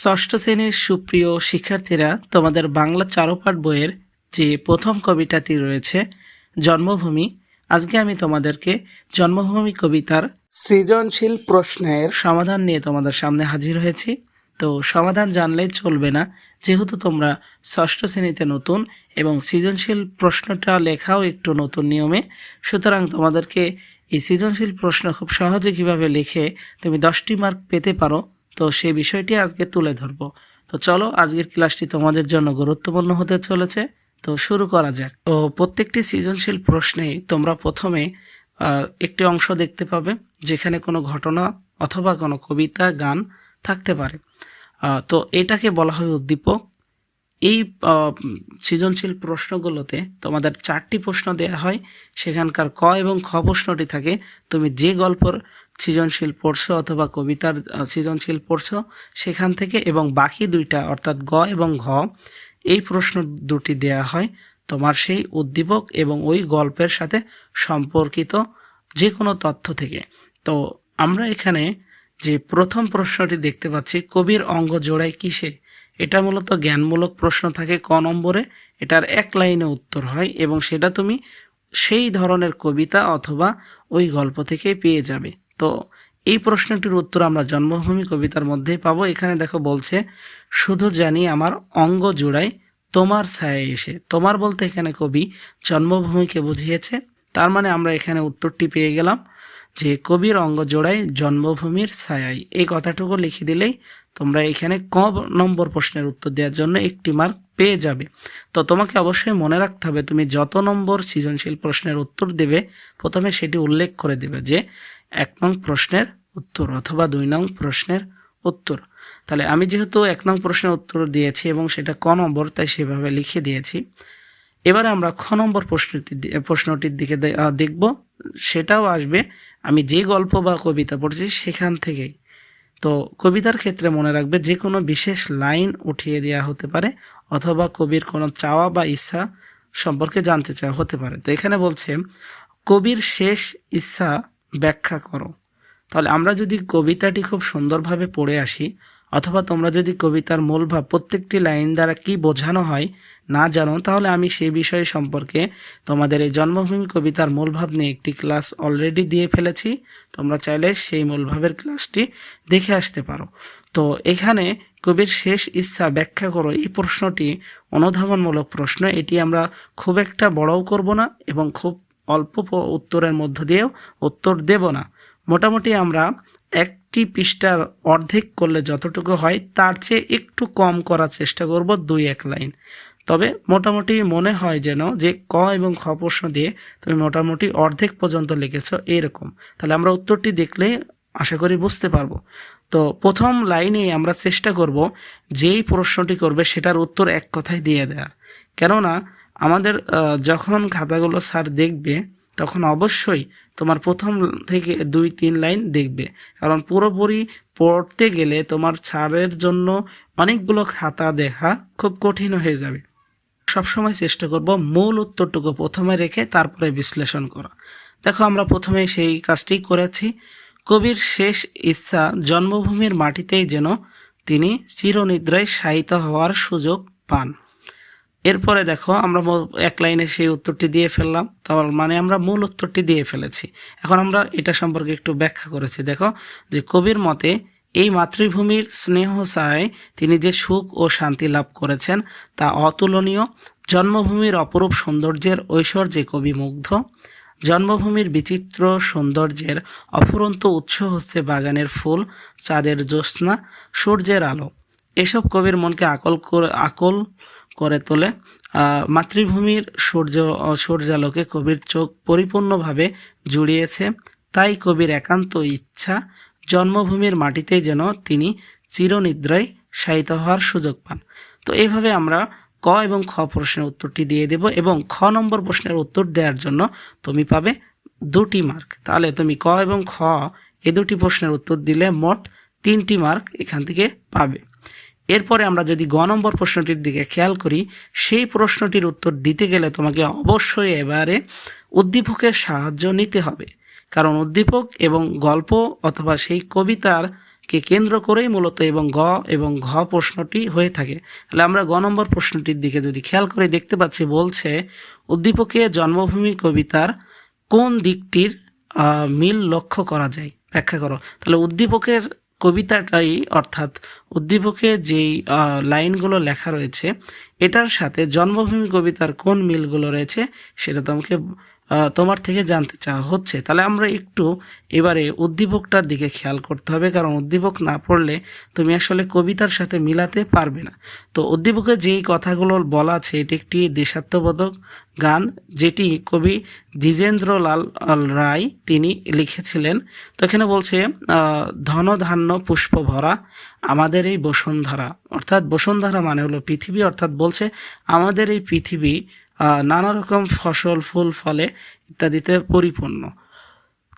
ষষ্ঠ শ্রেণির সুপ্রিয় শিক্ষার্থীরা তোমাদের বাংলা চারুপাঠ বইয়ের যে প্রথম কবিতাটি রয়েছে জন্মভূমি আজকে আমি তোমাদেরকে জন্মভূমি কবিতার সৃজনশীল প্রশ্নের সমাধান নিয়ে তোমাদের সামনে হাজির হয়েছি। তো সমাধান জানলেই চলবে না যেহেতু তোমরা ষষ্ঠ শ্রেণীতে নতুন এবং সৃজনশীল প্রশ্নটা লেখাও একটু নতুন নিয়মে। সুতরাং তোমাদেরকে এই সৃজনশীল প্রশ্ন খুব সহজে কীভাবে লিখে তুমি দশটি মার্ক পেতে পারো তো সেই বিষয়টি আজকে তুলে ধরবো। তো চলো, আজকের ক্লাসটি তোমাদের জন্য গুরুত্বপূর্ণ হতে চলেছে। তো শুরু করা যাক। তো প্রত্যেকটি সৃজনশীল প্রশ্নে তোমরা প্রথমে একটি অংশ দেখতে পাবে, যেখানে কোনো ঘটনা অথবা কোনো কবিতা, গান থাকতে পারে। তো এটাকে বলা হয় উদ্দীপক। এই সৃজনশীল প্রশ্নগুলোতে তোমাদের চারটি প্রশ্ন দেওয়া হয়। সেখানকার ক এবং খ প্রশ্নটি থাকে। তুমি যে গল্পর সৃজনশীল পড়ছো অথবা কবিতার সৃজনশীল পড়ছো সেখান থেকে এবং বাকি দুইটা, অর্থাৎ গ এবং ঘ, এই প্রশ্ন দুটি দেয়া হয় তোমার সেই উদ্দীপক এবং ওই গল্পের সাথে সম্পর্কিত যে কোনো তথ্য থেকে। তো আমরা এখানে যে প্রথম প্রশ্নটি দেখতে পাচ্ছি, কবির অঙ্গ জোড়ায় কিসে? এটা মূলত জ্ঞানমূলক প্রশ্ন থাকে ক নম্বরে, এটার এক লাইনে উত্তর হয় এবং সেটা তুমি সেই ধরনের কবিতা অথবা ওই গল্প থেকে পেয়ে যাবে। তো এই প্রশ্নটির উত্তর আমরা জন্মভূমি কবিতার মধ্যেই পাবো। এখানে দেখো বলছে, শুধু জানি আমার অঙ্গ জোড়ায় তোমার ছায়া এসে। তোমার বলতে এখানে কবি জন্মভূমিকে বুঝিয়েছে। তার মানে আমরা এখানে উত্তরটি পেয়ে গেলাম যে কবির অঙ্গ জোড়ায় জন্মভূমির ছায়াই এই কথাটুকু লিখে দিলেই তোমরা এখানে ক নম্বর প্রশ্নের উত্তর দেওয়ার জন্য একটি মার্ক পেয়ে যাবে। তো তোমাকে অবশ্যই মনে রাখতে হবে, তুমি যত নম্বর সৃজনশীল প্রশ্নের উত্তর দেবে, প্রথমে সেটি উল্লেখ করে দেবে যে এক নং প্রশ্নের উত্তর অথবা দুই নং প্রশ্নের উত্তর। তাহলে আমি যেহেতু এক নং প্রশ্নের উত্তর দিয়েছি এবং সেটা ক নম্বর, তাই সেভাবে লিখে দিয়েছি। এবারে আমরা খ নম্বর প্রশ্নটি প্রশ্নটির দিকে দেখব। সেটাও আসবে। আমি যে গল্প বা কবিতা পড়ছি সেখান থেকেই। তো কবিতার ক্ষেত্রে মনে রাখবে যে কোনো বিশেষ লাইন উঠিয়ে দেওয়া হতে পারে অথবা কবির কোনো চাওয়া বা ইচ্ছা সম্পর্কে জানতে চাওয়া হতে পারে। তো এখানে বলছে, কবির শেষ ইচ্ছা ব্যাখ্যা করো। তাহলে আমরা যদি কবিতাটি খুব সুন্দরভাবে পড়ে আসি, অথবা তোমরা যদি কবিতার মূল ভাব প্রত্যেকটি লাইন দ্বারা কি বোঝানো হয় না জানো, তাহলে আমি সেই বিষয় সম্পর্কে তোমাদের এই জন্মভূমি কবিতার মূল ভাব নিয়ে একটি ক্লাস অলরেডি দিয়ে ফেলেছি। তোমরা চাইলে সেই মূল ভাবের ক্লাসটি দেখে আসতে পারো। তো এখানে কবির শেষ ইচ্ছা ব্যাখ্যা করো। এই প্রশ্নটি অনুধাবনমূলক প্রশ্ন। এটি আমরা খুব একটা বড়ও করব না এবং খুব অল্প উত্তরের মধ্য দিয়েও উত্তর দেব না। মোটামুটি আমরা একটি পৃষ্ঠার অর্ধেক করলে যতটুকু হয়, তার চেয়ে একটু কম করার চেষ্টা করব দুই এক লাইন। তবে মোটামুটি মনে হয় যেন যে ক এবং খ প্রশ্ন দিয়ে তুমি মোটামুটি অর্ধেক পর্যন্ত লিখেছো এরকম তাহলে আমরা উত্তরটি দেখলে আশা করি বুঝতে পারব। তো প্রথম লাইনে আমরা চেষ্টা করব যেই প্রশ্নটি করবে সেটার উত্তর এক কথায় দিয়ে দেওয়ার কেননা আমাদের যখন খাতাগুলো স্যার দেখবে, তখন অবশ্যই তোমার প্রথম থেকে দুই, তিন লাইন দেখবে। কারণ পুরোপুরি পড়তে গেলে তোমার ছাড়ের জন্য অনেকগুলো খাতা দেখা খুব কঠিন হয়ে যাবে। সবসময় চেষ্টা করব মূল উত্তরটুকু প্রথমে রেখে তারপরে বিশ্লেষণ করা। দেখো, আমরা প্রথমে সেই কাজটি করেছি। কবির শেষ ইচ্ছা জন্মভূমির মাটিতেই যেন তিনি চিরনিদ্রায় শায়িত হওয়ার সুযোগ পান। এরপরে দেখো, আমরা এক লাইনে সেই উত্তরটি দিয়ে ফেললাম। তার মানে আমরা মূল উত্তরটি দিয়ে ফেলেছি। এখন আমরা এটা সম্পর্কে একটু ব্যাখ্যা করেছি। দেখো, যে কবির মতে, এই মাতৃভূমির স্নেহ ছায় তিনি যে সুখ ও শান্তি লাভ করেছেন, তা অতুলনীয়। জন্মভূমির অপরূপ সৌন্দর্যের ঐশ্বর্যে কবি মুগ্ধ। জন্মভূমির বিচিত্র সৌন্দর্যের অফুরন্ত উৎস হচ্ছে বাগানের ফুল, চাঁদের জ্যোৎস্না, সূর্যের আলো। এসব কবির মনকে আকল করে, আকল করে তোলে। মাতৃভূমির সূর্য সূর্যালোকে কবির চোখ পরিপূর্ণভাবে জুড়িয়েছে। তাই কবির একান্ত ইচ্ছা জন্মভূমির মাটিতে যেন তিনি চিরনিদ্রায় শায়িত হওয়ার সুযোগ পান। তো এইভাবে আমরা ক এবং খ প্রশ্নের উত্তরটি দিয়ে দেব এবং খ নম্বর প্রশ্নের উত্তর দেওয়ার জন্য তুমি পাবে দুটি মার্ক। তাহলে তুমি ক এবং খ এ দুটি প্রশ্নের উত্তর দিলে মোট তিনটি মার্ক এখান থেকে পাবে। এরপরে আমরা যদি গ নম্বর প্রশ্নটির দিকে খেয়াল করি, সেই প্রশ্নটির উত্তর দিতে গেলে তোমাকে অবশ্যই এবারে উদ্দীপকের সাহায্য নিতে হবে। কারণ উদ্দীপক এবং গল্প অথবা সেই কবিতার কে কেন্দ্র করেই মূলত এবং গ এবং ঘ প্রশ্নটি হয়ে থাকে। তাহলে আমরা গ নম্বর প্রশ্নটির দিকে যদি খেয়াল করে দেখতে পাচ্ছি, বলছে, উদ্দীপকে জন্মভূমি কবিতার কোন দিকটির মিল লক্ষ্য করা যায়? ব্যাখ্যা করো। তাহলে উদ্দীপকের কবিতাটাই অর্থাৎ উদ্দীপকে যেই লাইনগুলো লেখা রয়েছে, এটার সাথে জন্মভূমি কবিতার কোন মিলগুলো রয়েছে, সেটা তোমাকে তোমার থেকে জানতে চাওয়া হচ্ছে তাহলে আমরা একটু এবারে উদ্দীপকটার দিকে খেয়াল করতে হবে কারণ উদ্দীপক না পড়লে তুমি আসলে কবিতার সাথে মিলাতে পারবে না। তো উদ্দীপকে যেই কথাগুলো বলা আছে এটি একটি দেশাত্মবোধক গান যেটি কবি দ্বিজেন্দ্রলাল রায় তিনি লিখেছিলেন। তো এখানে বলছে আহ, ধন ধান্য পুষ্প ভরা আমাদের এই বসুন্ধরা অর্থাৎ বসুন্ধরা মানে হলো পৃথিবী অর্থাৎ বলছে আমাদের এই পৃথিবী নানা রকম ফসল, ফুল, ফলে ইত্যাদিতে পরিপূর্ণ।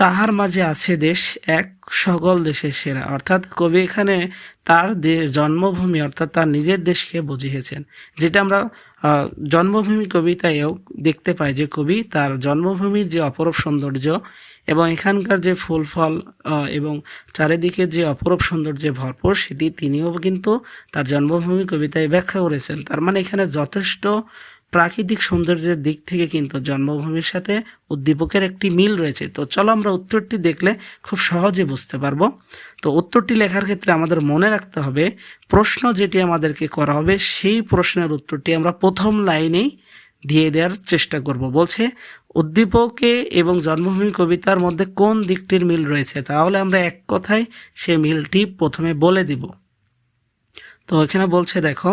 তাহার মাঝে আছে দেশ এক সকল দেশের সেরা। অর্থাৎ কবি এখানে তার জন্মভূমি অর্থাৎ তার নিজের দেশকে বুঝিয়েছেন। যেটা আমরা জন্মভূমি কবিতায়ও দেখতে পাই যে কবি তার জন্মভূমির যে অপরূপ সৌন্দর্য এবং এখানকার যে ফুল, ফল এবং চারিদিকে যে অপরূপ সৌন্দর্যে ভরপুর, সেটি তিনিও কিন্তু তার জন্মভূমি কবিতায় ব্যাখ্যা করেছেন। তার মানে এখানে যথেষ্ট প্রাকৃতিক সৌন্দর্যের দিক থেকে কিন্তু জন্মভূমির সাথে উদ্দীপকের একটি মিল রয়েছে। তো চলো আমরা উত্তরটি দেখলে খুব সহজে বুঝতে পারব। তো উত্তরটি লেখার ক্ষেত্রে আমাদের মনে রাখতে হবে, প্রশ্ন যেটি আমাদেরকে করা হবে সেই প্রশ্নের উত্তরটি আমরা প্রথম লাইনেই দিয়ে দেওয়ার চেষ্টা করব। বলছে, উদ্দীপকে এবং জন্মভূমি কবিতার মধ্যে কোন দিকটির মিল রয়েছে? তাহলে আমরা এক কথায় সেই মিলটি প্রথমে বলে দিব। তো এখানে বলছে, দেখো,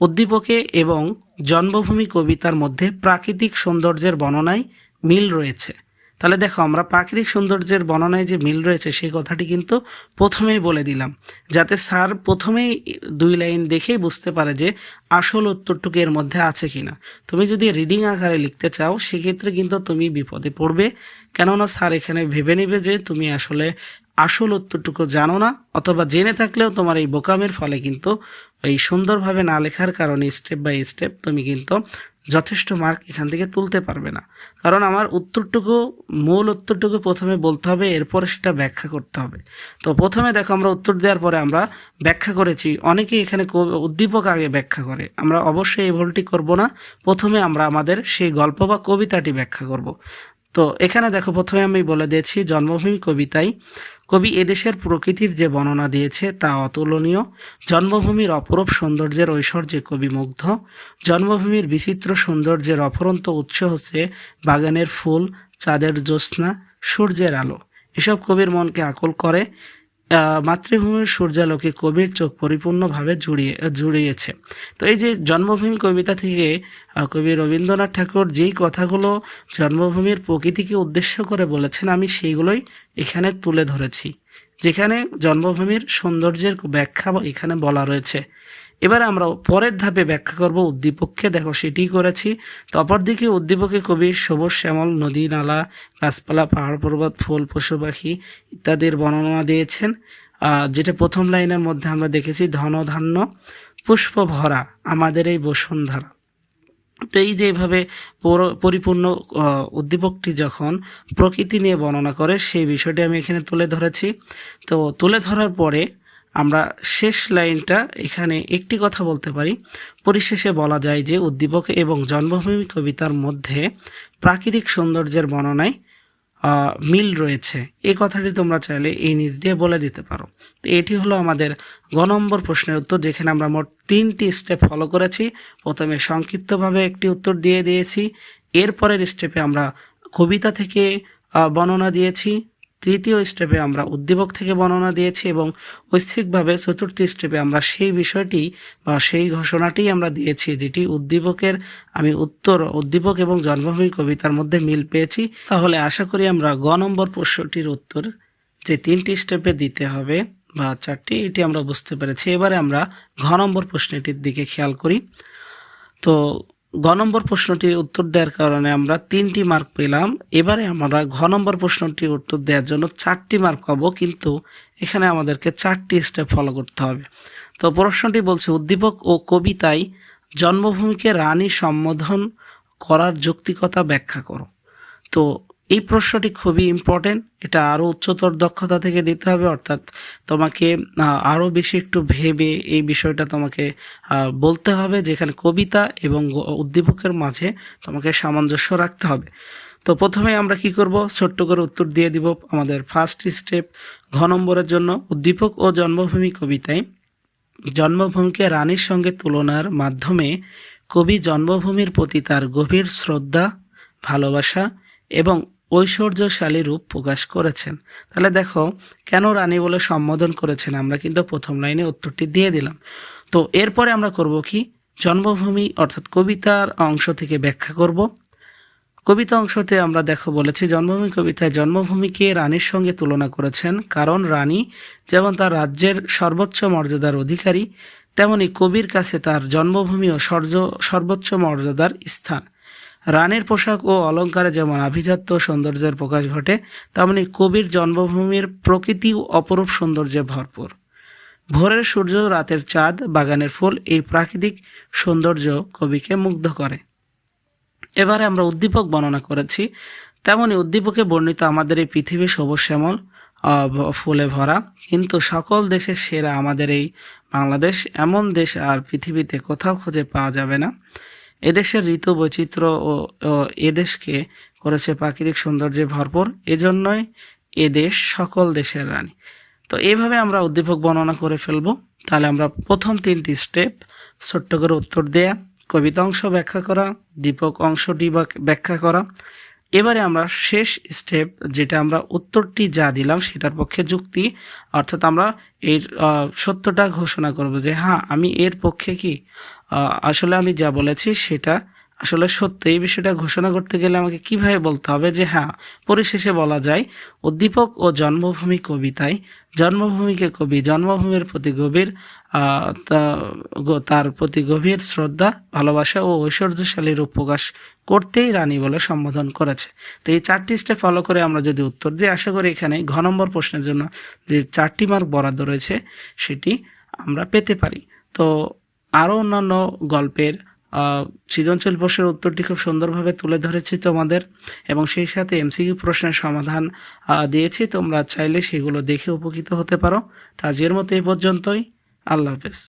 উদ্দীপকে এবং জন্মভূমি কবিতার মধ্যে প্রাকৃতিক সৌন্দর্যের বর্ণনায় মিল রয়েছে। তাহলে দেখো, আমরা প্রাকৃতিক সৌন্দর্যের বর্ণনায় যে মিল রয়েছে, সেই কথাটি কিন্তু প্রথমেই বলে দিলাম, যাতে স্যার প্রথমেই দুই লাইন দেখেই বুঝতে পারে যে আসল উত্তরটুকু এর মধ্যে আছে কিনা। তুমি যদি রিডিং আকারে লিখতে চাও, সেক্ষেত্রে কিন্তু তুমি বিপদে পড়বে। কেননা স্যার এখানে ভেবে নেবে যে তুমি আসলে আসল উত্তরটুকু জানো না, অথবা জেনে থাকলেও তোমার এই বোকামের ফলে কিন্তু এই সুন্দরভাবে না লেখার কারণে স্টেপ বাই স্টেপ তুমি কিন্তু যথেষ্ট মার্ক এখান থেকে তুলতে পারবে না। কারণ আমার উত্তরটুকু, মূল উত্তরটুকু প্রথমে বলতে হবে, এরপরে সেটা ব্যাখ্যা করতে হবে। তো প্রথমে দেখো, আমরা উত্তর দেওয়ার পরে আমরা ব্যাখ্যা করেছি, অনেকেই এখানে উদ্দীপক আগে ব্যাখ্যা করে। আমরা অবশ্যই এই ভুলটি করব না, প্রথমে আমরা আমাদের সেই গল্প বা কবিতাটি ব্যাখ্যা করব। তো এখানে দেখো প্রথমে আমি বলে দিয়েছি, জন্মভূমি কবিতায় কবি এদেশের প্রকৃতির যে বর্ণনা দিয়েছে তা অতুলনীয়। জন্মভূমির অপরূপ সৌন্দর্যের ঐশ্বর্যে কবি মুগ্ধ জন্মভূমির বিচিত্র সৌন্দর্যের অফরন্ত উৎস হচ্ছে বাগানের ফুল, চাঁদের জ্যোৎস্না, সূর্যের আলো। এসব কবির মনকে আকুল করে। মাতৃভূমির সূর্যালোকে কবির চোখ পরিপূর্ণভাবে জুড়িয়ে জুড়িয়েছে। তো এই যে জন্মভূমি কবিতা থেকে কবি রবীন্দ্রনাথ ঠাকুর যেই কথাগুলো জন্মভূমির প্রকৃতিকে উদ্দেশ্য করে বলেছেন, আমি সেইগুলোই এখানে তুলে ধরেছি। যেখানে জন্মভূমির সৌন্দর্যের ব্যাখ্যা এখানে বলা রয়েছে। এবার আমরা পরের ধাপে ব্যাখ্যা করব উদ্দীপককে। দেখো সেটি করেছি। তো অপরদিকে উদ্দীপকে কবি সবুজ শ্যামল, নদী নালা, গাছপালা, পাহাড় পর্বত, ফুল, পশু পাখি ইত্যাদির বর্ণনা দিয়েছেন। যেটা প্রথম লাইনের মধ্যে আমরা দেখেছি ধন ধান্য পুষ্প ভরা আমাদের এই বসুন্ধরা। এই যে এভাবে পরিপূর্ণ উদ্দীপকটি যখন প্রকৃতি নিয়ে বর্ণনা করে, সেই বিষয়টি আমি এখানে তুলে ধরেছি। তো তুলে ধরার পরে আমরা শেষ লাইনটা এখানে একটি কথা বলতে পারি। পরিশেষে বলা যায় যে উদ্দীপক এবং জন্মভূমি কবিতার মধ্যে প্রাকৃতিক সৌন্দর্যের বর্ণনায় মিল রয়েছে। এই কথাটি তোমরা চাইলে এই নিজ দিয়ে বলে দিতে পারো। তো এটি হলো আমাদের গ নম্বর প্রশ্নের উত্তর, যেখানে আমরা মোট তিনটি স্টেপ ফলো করেছি। প্রথমে সংক্ষিপ্তভাবে একটি উত্তর দিয়ে দিয়েছি। এরপরের স্টেপে আমরা কবিতা থেকে বর্ণনা দিয়েছি। তৃতীয় স্টেপে আমরা উদ্দীপক থেকে বর্ণনা দিয়েছি এবং ঐচ্ছিকভাবে চতুর্থ স্টেপে আমরা সেই বিষয়টি বা সেই ঘোষণাটি আমরা দিয়েছি যেটি উদ্দীপকের, আমি উত্তর, উদ্দীপক এবং জন্মভূমি কবিতার মধ্যে মিল পেয়েছি। তাহলে আশা করি আমরা গ নম্বর প্রশ্নটির উত্তর যে তিনটি স্টেপে দিতে হবে বা চারটি, এটি আমরা বুঝতে পেরেছি। এবারে আমরা ঘ নম্বর প্রশ্নটির দিকে খেয়াল করি। তো গ নম্বর প্রশ্নটির উত্তর দেওয়ার কারণে আমরা তিনটি মার্ক পেলাম। এবারে আমরা ঘ নম্বর প্রশ্নটির উত্তর দেওয়ার জন্য চারটি মার্ক পাবো, কিন্তু এখানে আমাদেরকে চারটি স্টেপ ফলো করতে হবে। তো প্রশ্নটি বলছে, উদ্দীপক ও কবিতায় জন্মভূমিকে রানী সম্বোধন করার যৌক্তিকতা ব্যাখ্যা করো। তো এই প্রশ্নটি খুবই ইম্পর্টেন্ট এটা আরও উচ্চতর দক্ষতা থেকে দিতে হবে, অর্থাৎ তোমাকে আরও বেশি একটু ভেবে এই বিষয়টা তোমাকে বলতে হবে যেখানে কবিতা এবং উদ্দীপকের মাঝে তোমাকে সামঞ্জস্য রাখতে হবে। তো প্রথমে আমরা কি করব? ছোট্ট করে উত্তর দিয়ে দিব আমাদের ফার্স্ট স্টেপ ঘ নম্বরের জন্য উদ্দীপক ও জন্মভূমি কবিতায়। জন্মভূমিকে রানীর সঙ্গে তুলনার মাধ্যমে কবি জন্মভূমির প্রতি তার গভীর শ্রদ্ধা, ভালোবাসা এবং ঐশ্বর্যশালী রূপ প্রকাশ করেছেন। তাহলে দেখো, কেন রানী বলে সম্বোধন করেছেন? আমরা কিন্তু প্রথম লাইনে উত্তরটি দিয়ে দিলাম। তো এরপরে আমরা করব কি? জন্মভূমি, অর্থাৎ কবিতার অংশ থেকে ব্যাখ্যা করব। কবিতা অংশতে আমরা দেখো বলেছি, জন্মভূমি কবিতায় জন্মভূমিকে রানীর সঙ্গে তুলনা করেছেন। কারণ রানী যেমন তার রাজ্যের সর্বোচ্চ মর্যাদার অধিকারী, তেমনি কবির কাছে তার জন্মভূমি ও সর্য, সর্বোচ্চ মর্যাদার স্থান। রানীর পোশাক ও অলঙ্কারে যেমন আভিজাত্য সৌন্দর্যের প্রকাশ ঘটে, তেমনি কবির জন্মভূমির প্রকৃতি অপরূপ সৌন্দর্যে ভরপুর। ভোরের সূর্য, রাতের চাঁদ, বাগানের ফুল এই প্রাকৃতিক সৌন্দর্য কবিকে মুগ্ধ করে। এবারে আমরা উদ্দীপক বর্ণনা করেছি। তেমনি উদ্দীপকে বর্ণিত আমাদের এই পৃথিবী সবুজ শ্যামল ফুলে ভরা। কিন্তু সকল দেশের সেরা আমাদের এই বাংলাদেশ, এমন দেশ আর পৃথিবীতে কোথাও খুঁজে পাওয়া যাবে না। এদেশের ঋতু বৈচিত্র্য ও এদেশকে করেছে প্রাকৃতিক সৌন্দর্যে ভরপুর। এজন্যই এদেশ সকল দেশের রানী। তো এইভাবে আমরা উদ্দীপক বর্ণনা করে ফেলব। তাহলে আমরা প্রথম তিনটি স্টেপ, ছোট্ট করে উত্তর দেয়া। কবিতা অংশ ব্যাখ্যা করা, দীপক অংশটি ব্যাখ্যা করা। এবারে আমরা শেষ স্টেপ, যেটা আমরা উত্তরটি যা দিলাম সেটার পক্ষে যুক্তি, অর্থাৎ আমরা এর সত্যটা ঘোষণা করব যে হ্যাঁ আমি এর পক্ষে কি? আসলে আমি যা বলেছি সেটা আসলে সত্য এই বিষয়টা ঘোষণা করতে গেলে আমাকে কীভাবে বলতে হবে যে হ্যাঁ পরিশেষে বলা যায় উদ্দীপক ও জন্মভূমি কবিতায়, জন্মভূমিকে কবি, জন্মভূমির প্রতি গভীর তার প্রতি গভীর শ্রদ্ধা, ভালোবাসা ও ঐশ্বর্যশালী রূপ প্রকাশ করতেই রানী বলে সম্বোধন করেছে। তো এই চারটি স্টেপ ফলো করে আমরা যদি উত্তর দিই, আশা করি এখানে ঘ নম্বর প্রশ্নের জন্য যে চারটি মার্ক বরাদ্দ রয়েছে, সেটি আমরা পেতে পারি। তো আরও অন্যান্য গল্পের সৃজনশীল প্রশ্নের উত্তরটি খুব সুন্দরভাবে তুলে ধরেছি তোমাদের এবং সেই সাথে এমসিকিউ প্রশ্নের সমাধান দিয়েছি। তোমরা চাইলে সেগুলো দেখে উপকৃত হতে পারো। তাজের মতো এই পর্যন্তই। আল্লাহ হাফেজ।